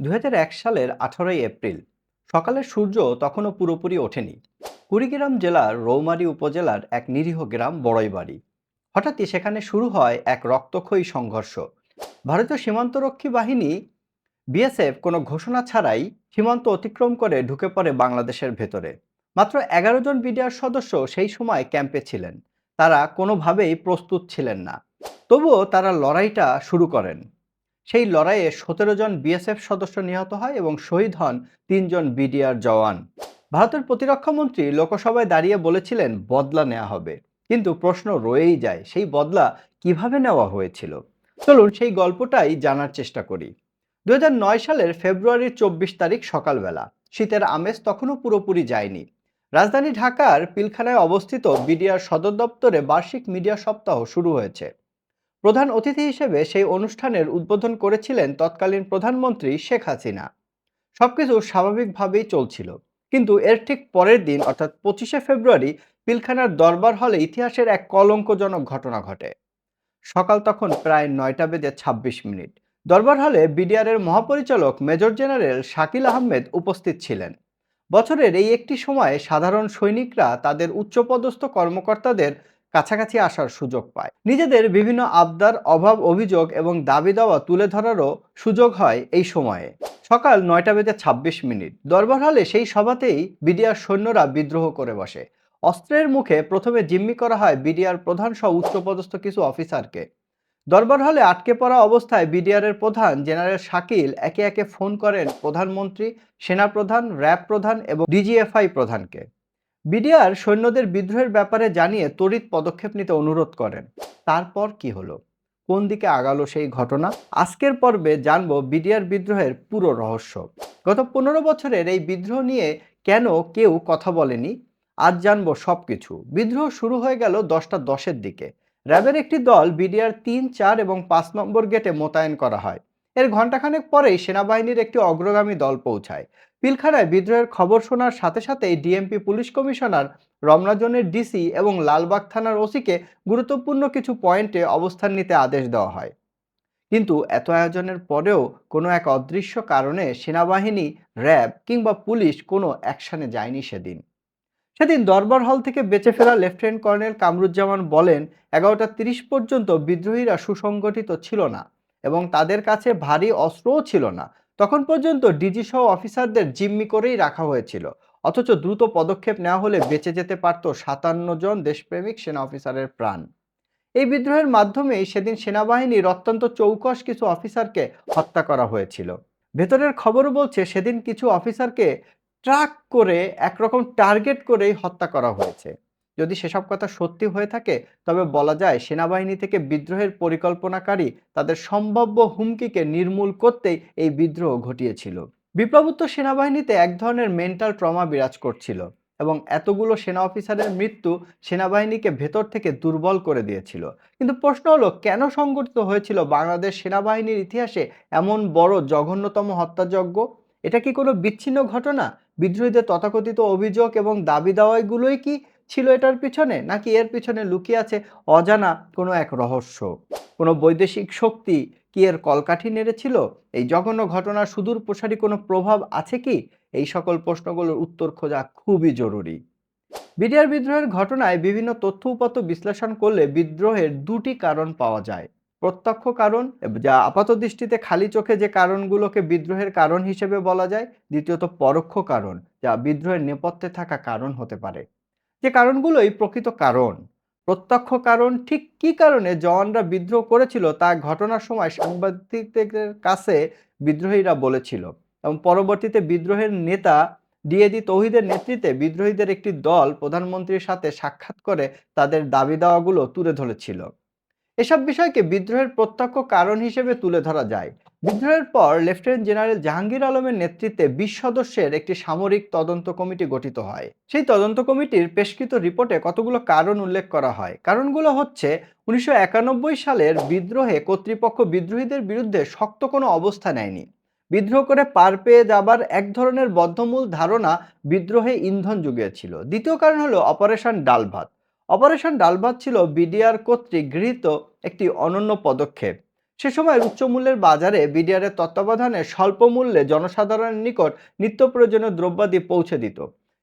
দুই হাজার এক সালের আঠারোই এপ্রিল সকালের সূর্য তখনও পুরোপুরি ওঠেনি। কুড়িগ্রাম জেলার রৌমারী উপজেলার এক নিরীহ গ্রাম বড়ইবাড়ি হঠাৎই সেখানে শুরু হয় এক রক্তক্ষয়ী সংঘর্ষ। ভারতীয় সীমান্তরক্ষী বাহিনী, বিএসএফ কোনো ঘোষণা ছাড়াই সীমান্ত অতিক্রম করে ঢুকে পড়ে বাংলাদেশের ভেতরে। মাত্র এগারো জন বিডিআর সদস্য সেই সময় ক্যাম্পে ছিলেন। তারা কোনোভাবেই প্রস্তুত ছিলেন না। তবুও তারা লড়াইটা শুরু করেন। সেই লড়াইয়ে সতেরো জন বিএসএফ সদস্য নিহত হয় এবং শহীদ হন তিনজন বিডিআর জওয়ান। ভারতের প্রতিরক্ষামন্ত্রী লোকসভায় দাঁড়িয়ে বলেছিলেন, বদলা নেওয়া হবে। কিন্তু প্রশ্ন রয়েই যায়, সেই বদলা কীভাবে নেওয়া হয়েছিল? চলুন সেই গল্পটাই জানার চেষ্টা করি। দু হাজার নয় সালের ফেব্রুয়ারির চব্বিশ তারিখ সকালবেলা, শীতের আমেজ তখনও পুরোপুরি যায়নি। রাজধানী ঢাকার পিলখানায় অবস্থিত বিডিআর সদর দপ্তরে বার্ষিক মিডিয়া সপ্তাহ শুরু হয়েছে। প্রধান অতিথি হিসেবে সেই অনুষ্ঠানের উদ্বোধন করেছিলেন তৎকালীন প্রধানমন্ত্রী শেখ হাসিনা। সবকিছু স্বাভাবিকভাবেই চলছিল। কিন্তু এর ঠিক পরের দিন, অর্থাৎ পঁচিশে ফেব্রুয়ারি, পিলখানার দরবার হলে ইতিহাসের এক কলঙ্কজনক ঘটনা ঘটে। সকাল তখন প্রায় নয়টা বেজে ২৬ মিনিট। দরবার হলে বিডিআরের মহাপরিচালক মেজর জেনারেল শাকিল আহমেদ উপস্থিত ছিলেন। বছরের এই একটি সময়ে সাধারণ সৈনিকরা তাদের উচ্চপদস্থ কর্মকর্তাদের কাছাকাছি আসার সুযোগ পায়। নিজেদের বিভিন্ন আবদার, অভাব, অভিযোগ এবং দাবি দাওয়া তুলে ধরারও সুযোগ হয় এই সময়ে। সকাল নয়টা বেজে ২৬ মিনিট। দরবার হলে সেই সভাতেই বিডিআর সৈন্যরা বিদ্রোহ করে বসে। অস্ত্রের মুখে প্রথমে জিম্মি করা হয় বিডিআর প্রধান সহ উচ্চপদস্থ কিছু অফিসারকে। দরবার হলে আটকে পড়া অবস্থায় বিডিআরের প্রধান জেনারেল শাকিল একে একে ফোন করেন প্রধানমন্ত্রী, সেনাপ্রধান, র্যাব প্রধান এবং ডিজিএফআই প্রধানকে। বিডিআর সৈন্যদের বিদ্রোহের ব্যাপারে জানিয়ে তড়িৎ পদক্ষেপ নিতে অনুরোধ করেন। তারপর কি হলো? কোন দিকে আগালো সেই ঘটনা? আজকের পর্বে জানব বিডিআর বিদ্রোহের পুরো রহস্য। গত পনেরো বছরের এই বিদ্রোহ নিয়ে কেন কেউ কথা বলেনি? আজ জানব সব কিছু বিদ্রোহ শুরু হয়ে গেল দশটা দশের দিকে। র্যাবের একটি দল বিডিআর তিন, চার এবং পাঁচ নম্বর গেটে মোতায়েন করা হয়। এর ঘণ্টাখানেক পরেই সেনাবাহিনীর একটি অগ্রগামী দল পৌঁছায়। পিলখানায় বিদ্রোহের খবর শোনার সাথে সাথেই ডিএমপি পুলিশ কমিশনার রমনাজনের ডিসি এবং লালবাগ থানার ওসিকে গুরুত্বপূর্ণ কিছু পয়েন্টে অবস্থান নিতে আদেশ দেওয়া হয়। কিন্তু এত আয়োজনের পরেও কোনো এক অদৃশ্য কারণে সেনাবাহিনী, র্যাব কিংবা পুলিশ কোনো অ্যাকশানে যায়নি সেদিন। সেদিন দরবার হল থেকে বেঁচে ফেরা লেফটেন্যান্ট কর্নেল কামরুজ্জামান বলেন, এগারোটা তিরিশ পর্যন্ত বিদ্রোহীরা সুসংগঠিত ছিল না এবং তাদের কাছে ভারী অস্ত্রও ছিল না তখন পর্যন্ত ডিজি সহ অফিসারদের জিম্মি করেই রাখা হয়েছিল। অথচ দ্রুত পদক্ষেপ নেওয়া হলে বেঁচে যেতে পারত সাতান্ন জন দেশপ্রেমিক সেনা অফিসারের প্রাণ। এই বিদ্রোহের মাধ্যমেই সেদিন সেনাবাহিনীর অত্যন্ত চৌকস কিছু অফিসারকে হত্যা করা হয়েছিল। ভেতরের খবরও বলছে সেদিন কিছু অফিসারকে ট্রাক করে একরকম টার্গেট করেই হত্যা করা হয়েছে। যদি সেসব কথা সত্যি হয়ে থাকে, তবে বলা যায় সেনাবাহিনী থেকে বিদ্রোহের পরিকল্পনাকারী তাদের সম্ভাব্য হুমকিকে নির্মূল করতেই এই বিদ্রোহ ঘটিয়েছিল। বিপ্লবোত্তর সেনাবাহিনীতে এক ধরনের মেন্টাল ট্রমা বিরাজ করছিল এবং এতগুলো সেনা অফিসারের মৃত্যু সেনাবাহিনীকে ভেতর থেকে দুর্বল করে দিয়েছিল। কিন্তু প্রশ্ন হলো, কেন সংগঠিত হয়েছিল বাংলাদেশ সেনাবাহিনীর ইতিহাসে এমন বড় জঘন্যতম হত্যাযজ্ঞ? এটা কি কোনো বিচ্ছিন্ন ঘটনা? বিদ্রোহীদের তথাকথিত অভিযোগ এবং দাবি দাওয়াইগুলোই কি ছিল এটার পিছনে? নাকি এর পিছনে লুকিয়ে আছে অজানা কোনো এক রহস্য? কোনো বৈদেশিক শক্তি কি এর কলকাঠি নেড়েছিল? এই জঘন্য ঘটনার সুদূর প্রসারী কোনো প্রভাব আছে কি? এই সকল প্রশ্নগুলোর উত্তর খোঁজা খুবই জরুরি। বিডিআর বিদ্রোহের ঘটনায় বিভিন্ন তথ্য উপাত্ত বিশ্লেষণ করলে বিদ্রোহের দুটি কারণ পাওয়া যায়। প্রত্যক্ষ কারণ, যা আপাত দৃষ্টিতে খালি চোখে যে কারণগুলোকে বিদ্রোহের কারণ হিসেবে বলা যায়। দ্বিতীয়ত পরোক্ষ কারণ, যা বিদ্রোহের নেপথ্যে থাকা কারণ হতে পারে। যে কারণগুলোই প্রকৃত কারণ। প্রত্যক্ষ কারণ ঠিক কি কারণে জওয়ানরা বিদ্রোহ করেছিল তা ঘটনার সময় সাংবাদিকদের কাছে বিদ্রোহীরা বলেছিল এবং পরবর্তীতে বিদ্রোহের নেতা ডিএডি তৌহিদের নেতৃত্বে বিদ্রোহীদের একটি দল প্রধানমন্ত্রীর সাথে সাক্ষাৎ করে তাদের দাবি দাওয়াগুলো তুলে ধরেছিল। এসব বিষয়কে বিদ্রোহের প্রত্যক্ষ কারণ হিসেবে তুলে ধরা যায়। বিদ্রোহের পর লেফটেন্যান্ট জেনারেল জাহাঙ্গীর আলমের নেতৃত্বে বিশ সদস্যের একটি সামরিক তদন্ত কমিটি গঠিত হয়। সেই তদন্ত কমিটির পেশকৃত রিপোর্টে কতগুলো কারণ উল্লেখ করা হয়। কারণগুলো হচ্ছে, উনিশশো একানব্বই সালের বিদ্রোহে কর্তৃপক্ষ বিদ্রোহীদের বিরুদ্ধে শক্ত কোনো অবস্থা নেয়নি। বিদ্রোহ করে পার পেয়ে যাবার এক ধরনের বদ্ধমূল ধারণা বিদ্রোহে ইন্ধন জুগিয়েছিল। দ্বিতীয় কারণ হলো অপারেশন ডালভাত। অপারেশন ডালভাত ছিল বিডিআর কর্তৃক গৃহীত একটি অনন্য পদক্ষেপ। সে সময় উচ্চ মূল্যের বাজারে বিডিআরের তত্ত্বাবধানে স্বল্প মূল্যে জনসাধারণের নিকট নিত্য প্রয়োজনীয় দ্রব্যাদি পৌঁছে দিত।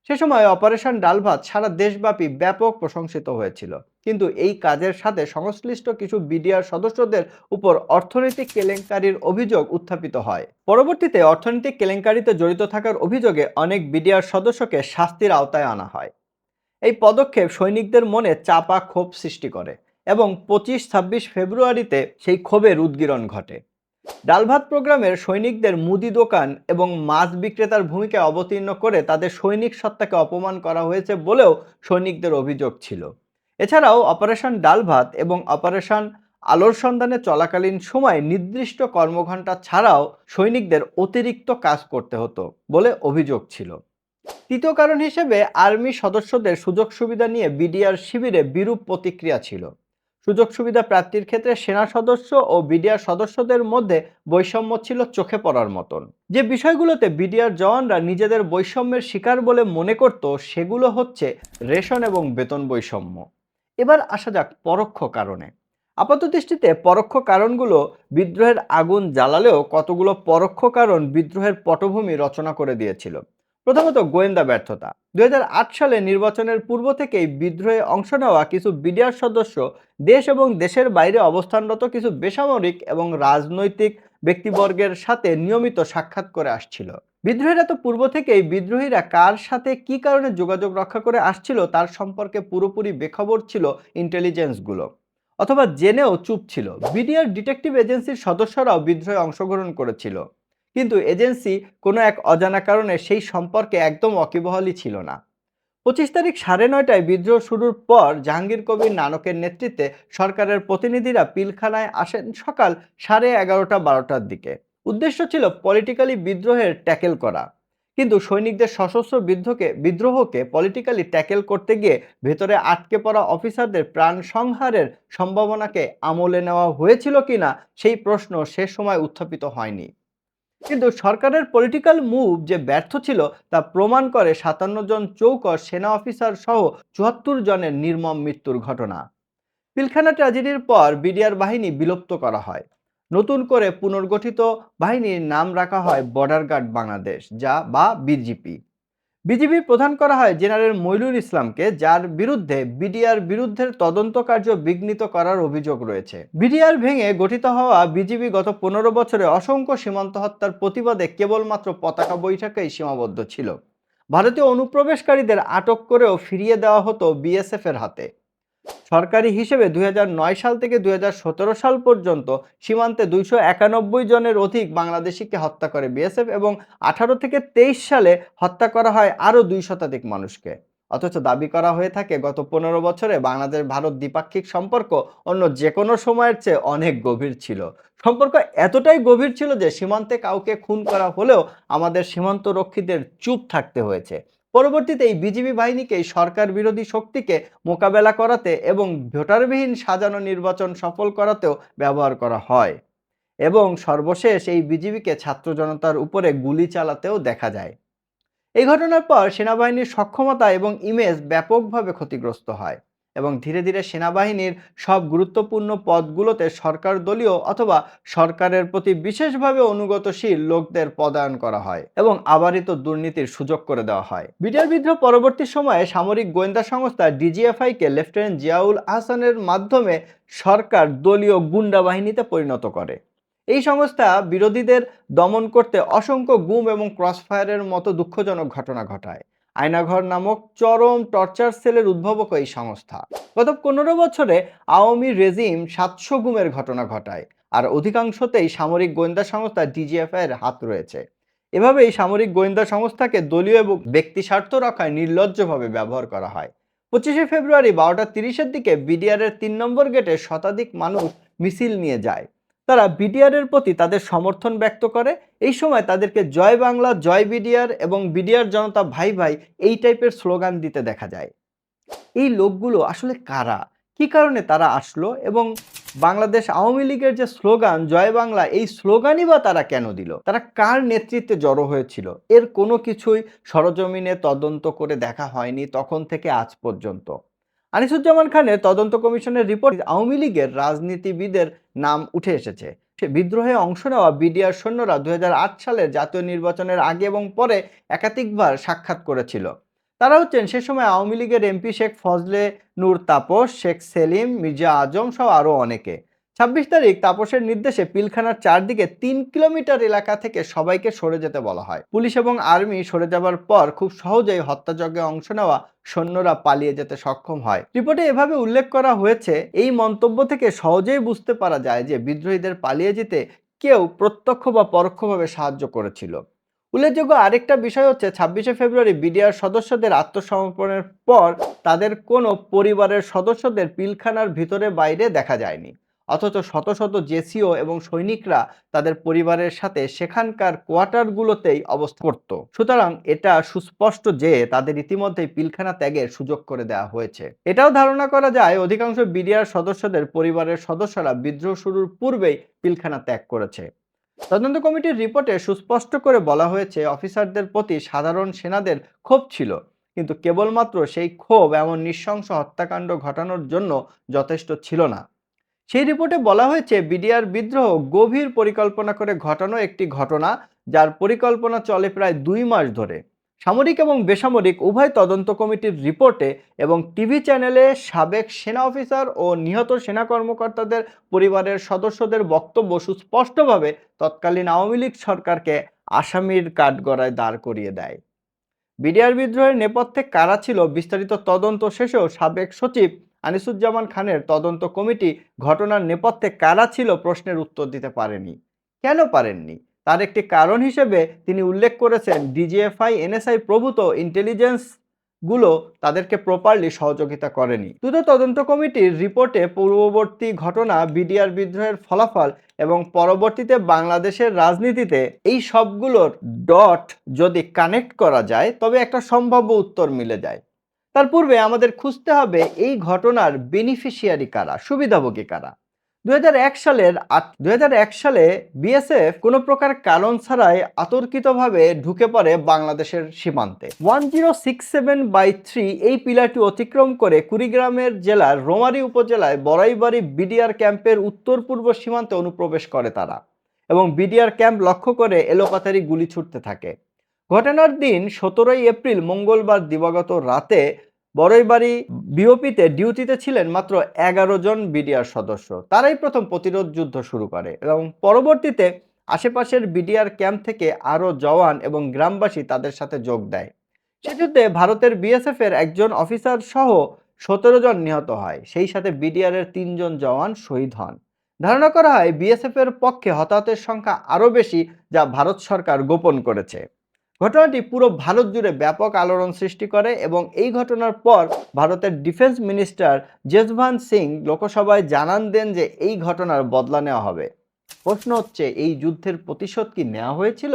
সে সময় অপারেশন ডালভাত সারা দেশব্যাপী ব্যাপক প্রশংসিত হয়েছিল। কিন্তু এই কাজের সাথে সংশ্লিষ্ট কিছু বিডিআর সদস্যদের উপর অর্থনৈতিক কেলেঙ্কারির অভিযোগ উত্থাপিত হয়। পরবর্তীতে অর্থনৈতিক কেলেঙ্কারিতে জড়িত থাকার অভিযোগে অনেক বিডিআর সদস্যকে শাস্তির আওতায় আনা হয়। এই পদক্ষেপ সৈনিকদের মনে চাপা ক্ষোভ সৃষ্টি করে এবং পঁচিশ ছাব্বিশ ফেব্রুয়ারিতে সেই ক্ষোভের উদ্গীরণ ঘটে। ডালভাত প্রোগ্রামের সৈনিকদের মুদি দোকান এবং মাছ বিক্রেতার ভূমিকায় অবতীর্ণ করে তাদের সৈনিক সত্তাকে অপমান করা হয়েছে বলেও সৈনিকদের অভিযোগ ছিল। এছাড়াও অপারেশন ডালভাত এবং অপারেশন আলোর সন্ধানে চলাকালীন সময় নির্দিষ্ট কর্মঘণ্টা ছাড়াও সৈনিকদের অতিরিক্ত কাজ করতে হতো বলে অভিযোগ ছিল। তৃতীয় কারণ হিসেবে আর্মি সদস্যদের সুযোগ সুবিধা নিয়ে বিডিআর শিবিরে বিরূপ প্রতিক্রিয়া ছিল। সুযোগ সুবিধা প্রাপ্তির ক্ষেত্রে সেনা সদস্য ও বিডিআর সদস্যদের মধ্যে বৈষম্য ছিল চোখে পড়ার মতন। যে বিষয়গুলোতে বিডিআর জওয়ানরা নিজেদের বৈষম্যের শিকার বলে মনে করত, সেগুলো হচ্ছে রেশন এবং বেতন বৈষম্য। এবার আসা যাক পরোক্ষ কারণে। আপাত দৃষ্টিতে পরোক্ষ কারণগুলো বিদ্রোহের আগুন জ্বালালেও কতগুলো পরোক্ষ কারণ বিদ্রোহের পটভূমি রচনা করে দিয়েছিল। প্রথমত গোয়েন্দা ব্যর্থতা। দুই হাজার আট সালে নির্বাচনের পূর্ব থেকেই বিদ্রোহে অংশ নেওয়া কিছু বিডিআর সদস্য দেশ এবং দেশের বাইরে অবস্থানরত কিছু বেসামরিক এবং রাজনৈতিক ব্যক্তিবর্গের সাথে নিয়মিত সাক্ষাৎ করে আসছিল। বিদ্রোহীরা তো পূর্ব থেকেই বিদ্রোহীরা কার সাথে কি কারণে যোগাযোগ রক্ষা করে আসছিল তার সম্পর্কে পুরোপুরি বেখবর ছিল ইন্টেলিজেন্সগুলো। অথবা জেনেও চুপ ছিল। বিডিআর ডিটেকটিভ এজেন্সির সদস্যরাও বিদ্রোহে অংশগ্রহণ করেছিল। কিন্তু এজেন্সি কোনো এক অজানা কারণে সেই সম্পর্কে একদম অকিবহালই ছিল না। পঁচিশ তারিখ সাড়ে নয়টায় বিদ্রোহ শুরুর পর জাহাঙ্গীর কবির নানকের নেতৃত্বে সরকারের প্রতিনিধিরা পিলখানায় আসেন সকাল সাড়ে এগারোটা বারোটার দিকে। উদ্দেশ্য ছিল পলিটিক্যালি বিদ্রোহের ট্যাকেল করা। কিন্তু সৈনিকদের সশস্ত্র বিদ্রোহকে বিদ্রোহকে পলিটিক্যালি ট্যাকেল করতে গিয়ে ভেতরে আটকে পড়া অফিসারদের প্রাণ সংহারের সম্ভাবনাকে আমলে নেওয়া হয়েছিল কিনা সেই প্রশ্ন সে সময় উত্থাপিত হয়নি। কিন্তু সরকারের পলিটিক্যাল মুভ যে ব্যর্থ ছিল তা প্রমাণ করে সাতান্ন জন চৌকর সেনা অফিসার সহ চুয়াত্তর জনের নির্মম মৃত্যুর ঘটনা। পিলখানা ট্র্যাজেডির পর বিডিআর বাহিনী বিলুপ্ত করা হয়। নতুন করে পুনর্গঠিত বাহিনীর নাম রাখা হয় বর্ডার গার্ড বাংলাদেশ যা বা বিজিপি বিজিবি প্রধান করা হয় জেনারেল মইলুল ইসলামকে, যার বিরুদ্ধে বিডিআর বিরুদ্ধের তদন্ত কার্য বিঘ্নিত করার অভিযোগ রয়েছে। বিডিআর ভেঙে গঠিত হওয়া বিজিবি গত পনেরো বছরে অসংখ্য সীমান্ত হত্যার প্রতিবাদে কেবলমাত্র পতাকা বৈঠকেই সীমাবদ্ধ ছিল। ভারতীয় অনুপ্রবেশকারীদের আটক করেও ফিরিয়ে দেওয়া হতো বিএসএফের হাতে। সরকারি হিসেবে দুই হাজার নয় সাল থেকে দুই হাজার সতেরো সাল পর্যন্ত সীমান্তে দুইশো একানব্বই জনের অধিক বাংলাদেশিকে হত্যা করে বিএসএফ এবং আঠারো থেকে তেইশ সালে হত্যা করা হয় আরও দুই শতাধিক মানুষকে। অথচ দাবি করা হয়ে থাকে, গত পনেরো বছরে বাংলাদেশ ভারত দ্বিপাক্ষিক সম্পর্ক অন্য যে কোনো সময়ের চেয়ে অনেক গভীর ছিল। সম্পর্ক এতটাই গভীর ছিল যে সীমান্তে কাউকে খুন করা হলেও আমাদের সীমান্ত রক্ষীদের চুপ থাকতে হয়েছে। পরবর্তীতে এই বিজিবি বাহিনীকে সরকার বিরোধী শক্তিকে মোকাবেলা করাতে এবং ভোটারবিহীন সাজানো নির্বাচন সফল করাতেও ব্যবহার করা হয়। এবং সর্বশেষ এই বিজিবিকে ছাত্র জনতার উপরে গুলি চালাতেও দেখা যায়। এই ঘটনার পর সেনাবাহিনীর সক্ষমতা এবং ইমেজ ব্যাপকভাবে ক্ষতিগ্রস্ত হয়। এবং ধীরে ধীরে সেনাবাহিনীর সব গুরুত্বপূর্ণ পদগুলোতে সরকার দলীয় অথবা সরকারের প্রতি বিশেষভাবে অনুগতশীল লোকদের পদায়ন করা হয় এবং আবারিত দুর্নীতির সুযোগ করে দেওয়া হয়। বিডিআর বিদ্রোহ পরবর্তী সময়ে সামরিক গোয়েন্দা সংস্থা ডিজিএফআইকে লেফটেন্যান্ট জিয়াউল আহসানের মাধ্যমে সরকার দলীয় গুন্ডা বাহিনীতে পরিণত করে। এই সংস্থা বিরোধীদের দমন করতে অসংখ্য গুম এবং ক্রসফায়ারের মতো দুঃখজনক ঘটনা ঘটায়। আয়নাঘর নামক চরম টর্চার সেলের উদ্ভাবক এই সংস্থা। গত পনেরো বছরে আওয়ামী রেজিম সাতশো গুমের ঘটনা ঘটায়, আর অধিকাংশতেই সামরিক গোয়েন্দা সংস্থা ডিজিএফ এর হাত রয়েছে। এভাবেই সামরিক গোয়েন্দা সংস্থাকে দলীয় এবং ব্যক্তি স্বার্থ রক্ষায় নির্লজ্জভাবে ব্যবহার করা হয়। পঁচিশে ফেব্রুয়ারি বারোটা তিরিশের দিকে বিডিআর এর তিন নম্বর গেটে শতাধিক মানুষ মিছিল নিয়ে যায়। তারা বিডিআরের প্রতি তাদের সমর্থন ব্যক্ত করে। এই সময় তাদেরকে জয় বাংলা, জয় বিডিআর এবং বিডিআর জনতা ভাই ভাই এই টাইপের স্লোগান দিতে দেখা যায়। এই লোকগুলো আসলে কারা? কি কারণে তারা আসলো এবং বাংলাদেশ আওয়ামী লীগের যে স্লোগান, জয় বাংলা, এই স্লোগানই বা তারা কেন দিল? তারা কার নেতৃত্বে জড়ো হয়েছিল? এর কোনো কিছুই সরজমিনে তদন্ত করে দেখা হয়নি তখন থেকে আজ পর্যন্ত। আনিসুজ্জামান খানের তদন্ত কমিশনের রিপোর্ট আওয়ামী লীগের রাজনীতিবিদের নাম উঠে এসেছে। সে বিদ্রোহে অংশ নেওয়া বিডিআর সৈন্যরা দুই হাজার আট সালের জাতীয় নির্বাচনের আগে এবং পরে একাধিকবার সাক্ষাৎ করেছিল। তারা হচ্ছেন সে সময় আওয়ামী লীগের এমপি শেখ ফজলে নূর তাপস, শেখ সেলিম, মির্জা আজম সহ আরও অনেকে। ছাব্বিশ তারিখ তাপসের নির্দেশে পিলখানার চারদিকে তিন কিলোমিটার এলাকা থেকে সবাইকে সরে যেতে বলা হয়। পুলিশ এবং আর্মি সরে যাবার পর খুব সহজেই হত্যাযজ্ঞে অংশ নেওয়া সৈন্যরা পালিয়ে যেতে সক্ষম হয়। রিপোর্টে এভাবে উল্লেখ করা হয়েছে, এই মন্তব্য থেকে সহজেই বুঝতে পারা যায় যে বিদ্রোহীদের পালিয়ে যেতে কেউ প্রত্যক্ষ বা পরোক্ষভাবে সাহায্য করেছিল। উল্লেখযোগ্য আরেকটা বিষয় হচ্ছে, ছাব্বিশে ফেব্রুয়ারি বিডিআর সদস্যদের আত্মসমর্পণের পর তাদের কোনো পরিবারের সদস্যদের পিলখানার ভিতরে বাইরে দেখা যায়নি। অথচ শত শত জেসিও এবং সৈনিকরা তাদের পরিবারের সাথে সেখানকার কোয়ার্টারগুলোতেই অবস্থা করত। সুতরাং এটা সুস্পষ্ট যে তাদের ইতিমধ্যেই পিলখানা ত্যাগের সুযোগ করে দেওয়া হয়েছে। এটাও ধারণা করা যায় অধিকাংশ বিডিআর সদস্যদের পরিবারের সদস্যরা বিদ্রোহ শুরুর পূর্বেই পিলখানা ত্যাগ করেছে। তদন্ত কমিটির রিপোর্টে সুস্পষ্ট করে বলা হয়েছে, অফিসারদের প্রতি সাধারণ সেনাদের ক্ষোভ ছিল, কিন্তু কেবলমাত্র সেই ক্ষোভ এমন নৃশংস হত্যাকাণ্ড ঘটানোর জন্য যথেষ্ট ছিল না। সেই রিপোর্টে বলা হয়েছে, বিডিআর বিদ্রোহ গভীর পরিকল্পনা করে ঘটানো একটি ঘটনা যার পরিকল্পনা চলে প্রায় দুই মাস ধরে। সামরিক এবং বেসামরিক উভয় তদন্ত কমিটির রিপোর্টে এবং টিভি চ্যানেলে সাবেক সেনা অফিসার ও নিহত সেনা কর্মকর্তাদের পরিবারের সদস্যদের বক্তব্য সুস্পষ্টভাবে তৎকালীন আওয়ামী লীগ সরকারকে আসামির কাঠগড়ায় দাঁড় করিয়ে দেয়। বিডিআর বিদ্রোহের নেপথ্যে কারা ছিল বিস্তারিত তদন্ত শেষেও সাবেক সচিব আনিসুজ্জামান খানের তদন্ত কমিটি ঘটনার নেপথ্যে কারা ছিল প্রশ্নের উত্তর দিতে পারেনি। কেন পারেননি? তার একটি কারণ হিসেবে তিনি উল্লেখ করেছেন, ডিজিএফআই, এনএসআই প্রভূত ইন্টেলিজেন্সগুলো তাদেরকে প্রপারলি সহযোগিতা করেনি। দ্রুত তদন্ত কমিটির রিপোর্টে পূর্ববর্তী ঘটনা, বিডিআর বিদ্রোহের ফলাফল এবং পরবর্তীতে বাংলাদেশের রাজনীতিতে এই সবগুলোর ডট যদি কানেক্ট করা যায়, তবে একটা সম্ভাব্য উত্তর মিলে যায়। তার পূর্বে আমাদের খুঁজতে হবে এই ঘটনার বেনিফিশিয়ারি কারা, সুবিধাভোগী কারা। দু সালের দুহাজার এক সালে বিএসএফ কোনো প্রকার কারণ ছাড়াই আতর্কিতভাবে ঢুকে পড়ে বাংলাদেশের সীমান্তে। One zero six seven by three এই পিলারটি অতিক্রম করে কুড়িগ্রামের জেলার রোমারি উপজেলায় বড়াইবাড়ি বিডিআর ক্যাম্পের উত্তর পূর্ব সীমান্তে অনুপ্রবেশ করে তারা এবং বিডিআর ক্যাম্প লক্ষ্য করে এলোপাতারি গুলি ছুটতে থাকে। ঘটনার দিন সতেরোই এপ্রিল মঙ্গলবার দিবাগত রাতে বড়ইবাড়ি বিওপিতে ডিউটিতে ছিলেন মাত্র এগারো জন বিডিআর সদস্য। তারাই প্রথম প্রতিরোধ যুদ্ধ শুরু করে এবং পরবর্তীতে আশেপাশের বিডিআর ক্যাম্প থেকে আরও জওয়ান এবং গ্রামবাসী তাদের সাথে যোগ দেয়। সে যুদ্ধে ভারতের বিএসএফ এর একজন অফিসার সহ সতেরো জন নিহত হয়। সেই সাথে বিডিআর এর তিনজন জওয়ান শহীদ হন। ধারণা করা হয়, বিএসএফ এর পক্ষে হতাহতের সংখ্যা আরও বেশি যা ভারত সরকার গোপন করেছে। ঘটনাটি পুরো ভারত জুড়ে ব্যাপক আলোড়ন সৃষ্টি করে এবং এই ঘটনার পর ভারতের ডিফেন্স মিনিস্টার জেসভান সিং লোকসভায় জানান দেন যে এই ঘটনার বদলা নেওয়া হবে। প্রশ্ন হচ্ছে, এই যুদ্ধের প্রতিশোধ কি নেওয়া হয়েছিল?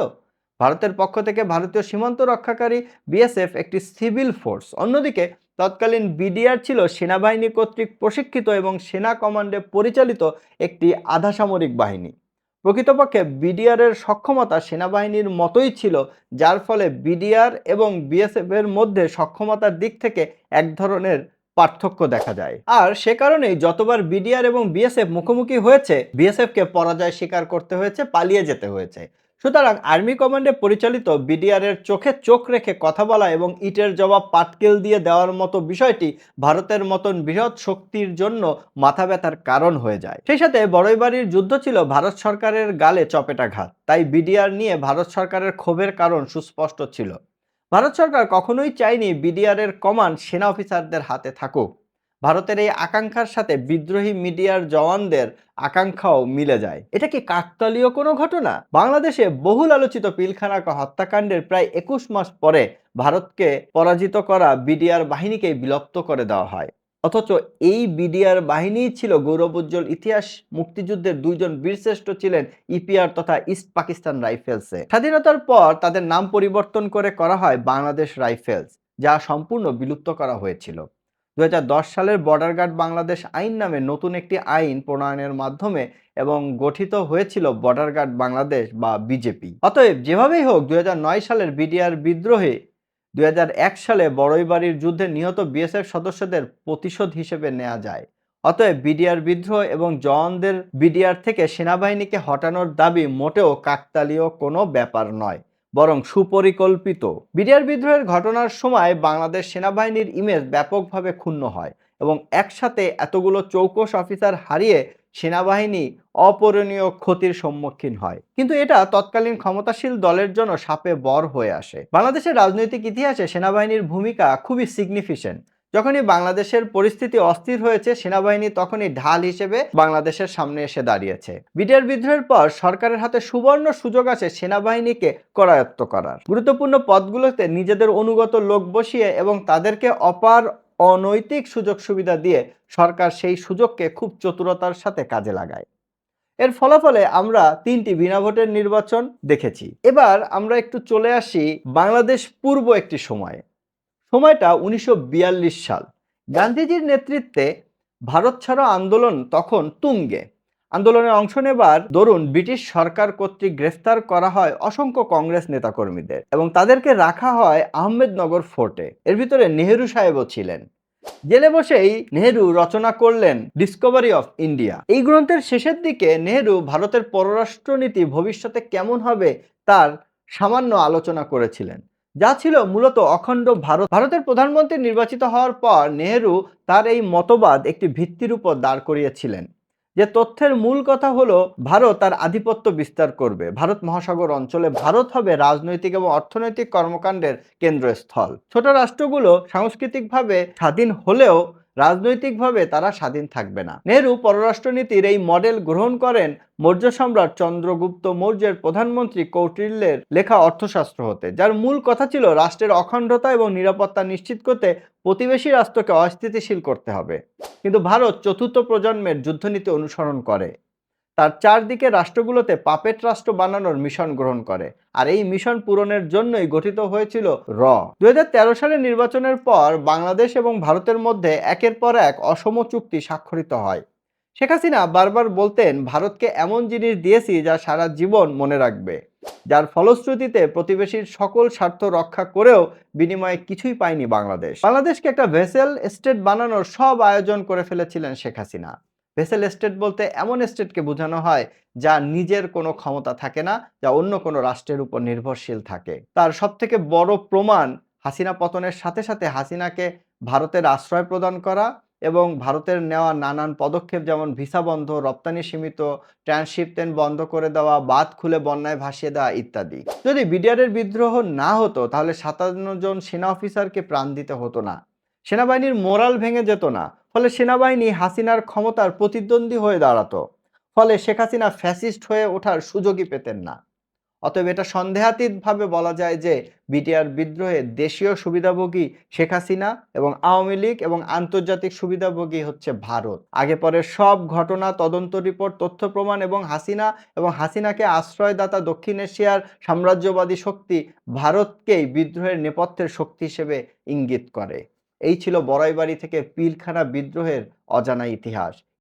ভারতের পক্ষ থেকে ভারতীয় সীমান্ত রক্ষাকারী বিএসএফ একটি সিভিল ফোর্স, অন্যদিকে তৎকালীন বিডিআর ছিল সেনাবাহিনী কর্তৃক প্রশিক্ষিত এবং সেনা কমান্ডে পরিচালিত একটি আধা সামরিক বাহিনী। প্রকৃতপক্ষে বিডিআরের সক্ষমতা সেনাবাহিনীর মতোই ছিল, যার ফলে বিডিআর এবং বিএসএফ এর মধ্যে সক্ষমতার দিক থেকে এক ধরনের পার্থক্য দেখা যায়। আর সে কারণেই যতবার বিডিআর এবং বিএসএফ মুখোমুখি হয়েছে বিএসএফকে পরাজয় স্বীকার করতে হয়েছে, পালিয়ে যেতে হয়েছে। সুতরাং আর্মি কমান্ডে পরিচালিত বিডিআরের চোখে চোখ রেখে কথা বলা এবং ইটের জবাব পাটকেল দিয়ে দেওয়ার মতো বিষয়টি ভারতের মতন বৃহৎ শক্তির জন্য মাথা ব্যথার কারণ হয়ে যায়। সেই সাথে বড়ইবাড়ির যুদ্ধ ছিল ভারত সরকারের গালে চপেটাঘাত, তাই বিডিআর নিয়ে ভারত সরকারের ক্ষোভের কারণ সুস্পষ্ট ছিল। ভারত সরকার কখনোই চায়নি বিডিআরের কমান্ড সেনা অফিসারদের হাতে থাকুক। ভারতের এই আকাঙ্ক্ষার সাথে বিদ্রোহী মিডিয়ার জওয়ানদের আকাঙ্ক্ষাও মিলে যায়। এটা কি কাকতালীয় কোনো ঘটনা? বাংলাদেশে বহুল আলোচিত পিলখানা হত্যাকাণ্ডের প্রায় একুশ মাস পরে ভারতকে পরাজিত করা বিডিআর বাহিনীকে বিলুপ্ত করে দেওয়া হয়। অথচ এই বিডিআর বাহিনী ছিল গৌরবোজ্জ্বল ইতিহাস মুক্তিযুদ্ধের দুইজন বীরশ্রেষ্ঠ ছিলেন ইপিআর তথা ইস্ট পাকিস্তান রাইফেলসে। স্বাধীনতার পর তাদের নাম পরিবর্তন করে করা হয় বাংলাদেশ রাইফেলস, যা সম্পূর্ণ বিলুপ্ত করা হয়েছিল। দুই হাজার দশ সালের বর্ডার গার্ড বাংলাদেশ আইন নামে নতুন একটি আইন প্রণয়নের মাধ্যমে এবং গঠিত হয়েছিল বর্ডার গার্ড বাংলাদেশ বা বিজেপি। অতএব যেভাবেই হোক দুই হাজার নয় সালের বিডিআর বিদ্রোহে দুই হাজার এক সালে বড়ইবাড়ির যুদ্ধে নিহত বিএসএফ সদস্যদের প্রতিশোধ হিসেবে নেওয়া যায়। অতএব বিডিআর বিদ্রোহ এবং জওয়ানদের বিডিআর থেকে সেনাবাহিনীকে হটানোর দাবি মোটেও কাকতালীয় কোনো ব্যাপার নয়। বরং সুপরিকল্পিত। বিডিআর বিদ্রোহের ঘটনার সময় বাংলাদেশ সেনাবাহিনীর ইমেজ ব্যাপকভাবে ক্ষুণ্ণ হয় এবং একসাথে এতগুলো চৌকস অফিসার হারিয়ে সেনাবাহিনী অপরণীয় ক্ষতির সম্মুখীন হয়। কিন্তু এটা তৎকালীন ক্ষমতাশীল দলের জন্য সাপে বর হয়ে আসে। বাংলাদেশের রাজনৈতিক ইতিহাসে সেনাবাহিনীর ভূমিকা খুবই সিগনিফিকেন্ট যখনই বাংলাদেশের পরিস্থিতি অস্থির হয়েছে, সেনাবাহিনী তখনই ঢাল হিসেবে বাংলাদেশের সামনে এসে দাঁড়িয়েছে। বিডিআর বিদ্রোহের পর সরকারের হাতে সুবর্ণ সুযোগ আছে সেনাবাহিনীকে করায়ত্ত করার। গুরুত্বপূর্ণ পদগুলোতে নিজেদের অনুগত লোক বসিয়ে এবং তাদেরকে অপার অনৈতিক সুযোগ সুবিধা দিয়ে সরকার সেই সুযোগকে খুব চতুরতার সাথে কাজে লাগায়। এর ফলাফলে আমরা তিনটি বিনা ভোটের নির্বাচন দেখেছি। এবার আমরা একটু চলে আসি বাংলাদেশ পূর্ব একটি সময়ে। সময়টা উনিশশো বিয়াল্লিশ সাল। গান্ধীজির নেতৃত্বে ভারত ছাড়ো আন্দোলন তখন তুঙ্গে। আন্দোলনে অংশ নেবার দরুন ব্রিটিশ সরকার কর্তৃক গ্রেফতার করা হয় অসংখ্য কংগ্রেস নেতাকর্মীদের এবং তাদেরকে রাখা হয় আহমেদনগর ফোর্টে। এর ভিতরে নেহেরু সাহেবও ছিলেন। জেলে বসেই নেহেরু রচনা করলেন ডিসকভারি অফ ইন্ডিয়া এই গ্রন্থের শেষের দিকে নেহেরু ভারতের পররাষ্ট্রনীতি ভবিষ্যতে কেমন হবে তার সামান্য আলোচনা করেছিলেন। যা ছিল মূলত অখণ্ড ভারত। ভারতের প্রধানমন্ত্রী নির্বাচিত হওয়ার পর নেহেরু তার এই মতবাদ একটি ভিত্তির উপর দাঁড় করিয়েছিলেন। যে তথ্যের মূল কথা হলো, ভারত তার আধিপত্য বিস্তার করবে। ভারত মহাসাগর অঞ্চলে ভারত হবে রাজনৈতিক এবং অর্থনৈতিক কর্মকাণ্ডের কেন্দ্রস্থল। ছোট রাষ্ট্রগুলো সাংস্কৃতিকভাবে স্বাধীন হলেও রাজনৈতিকভাবে তারা স্বাধীন থাকবে না। নেহরু পররাষ্ট্রনীতির এই মডেল গ্রহণ করেন মৌর্য সম্রাট চন্দ্রগুপ্ত মৌর্যের প্রধানমন্ত্রী কৌটিল্যের লেখা অর্থশাস্ত্র হতে, যার মূল কথা ছিল রাষ্ট্রের অখণ্ডতা এবং নিরাপত্তা নিশ্চিত করতে প্রতিবেশী রাষ্ট্রকে অস্থিতিশীল করতে হবে। কিন্তু ভারত চতুর্থ প্রজন্মের যুদ্ধনীতি অনুসরণ করে। তার চারদিকে রাষ্ট্রগুলোতে পাপেট রাষ্ট্র বানানোর মিশন গ্রহণ করে। আর এই মিশন পূরণের জন্যই গঠিত হয়েছিল র। দু সালের নির্বাচনের পর বাংলাদেশ এবং ভারতের মধ্যে একের পর এক অসম চুক্তি স্বাক্ষরিত হয়। শেখ হাসিনা বারবার বলতেন, ভারতকে এমন জিনিস দিয়েছি যা সারা জীবন মনে রাখবে। যার ফলশ্রুতিতে প্রতিবেশীর সকল স্বার্থ রক্ষা করেও বিনিময়ে কিছুই পায়নি বাংলাদেশ। বাংলাদেশকে একটা ভেসেল স্টেট বানানোর সব আয়োজন করে ফেলেছিলেন শেখ হাসিনা। ভেসেল স্টেট বলতে এমন স্টেটকে বোঝানো হয় যা নিজের কোনো ক্ষমতা থাকে না, যা অন্য কোনো রাষ্ট্রের উপর নির্ভরশীল থাকে। তার সব থেকে বড় প্রমাণ হাসিনা পতনের সাথে সাথে হাসিনাকে ভারতের আশ্রয় প্রদান করা এবং ভারতের নেওয়া নানান পদক্ষেপ যেমন ভিসা বন্ধ, রপ্তানি সীমিত ট্রান্সশিপটেন বন্ধ করে দেওয়া, বাঁধ খুলে বন্যায় ভাসিয়ে দেওয়া ইত্যাদি। যদি বিডিআরের বিদ্রোহ না হতো, তাহলে সাতান্ন জন সেনা অফিসারকে প্রাণ দিতে হতো না। সেনাবাহিনীর মোরাল ভেঙে যেত না, ফলে সেনাবাহিনী হাসিনার ক্ষমতার প্রতিদ্বন্দ্বী হয়ে দাঁড়াতো, ফলে শেখ হাসিনা ফ্যাসিস্ট হয়ে ওঠার সুযোগই পেতেন না। অতএব এটা সন্দেহাতীতভাবে বলা যায় যে বিটিআর বিদ্রোহে দেশীয় সুবিধাভোগী শেখ হাসিনা এবং আওয়ামী লীগ এবং আন্তর্জাতিক সুবিধাভোগী হচ্ছে ভারত। আগে পরে সব ঘটনা, তদন্ত রিপোর্ট, তথ্য প্রমাণ এবং হাসিনা এবং হাসিনাকে আশ্রয়দাতা দক্ষিণ এশিয়ার সাম্রাজ্যবাদী শক্তি ভারতকেই বিদ্রোহের নেপথ্যের শক্তি হিসেবে ইঙ্গিত করে। এই ছিল বড়াইবাড়ি থেকে পিলখানা বিদ্রোহের অজানা ইতিহাস।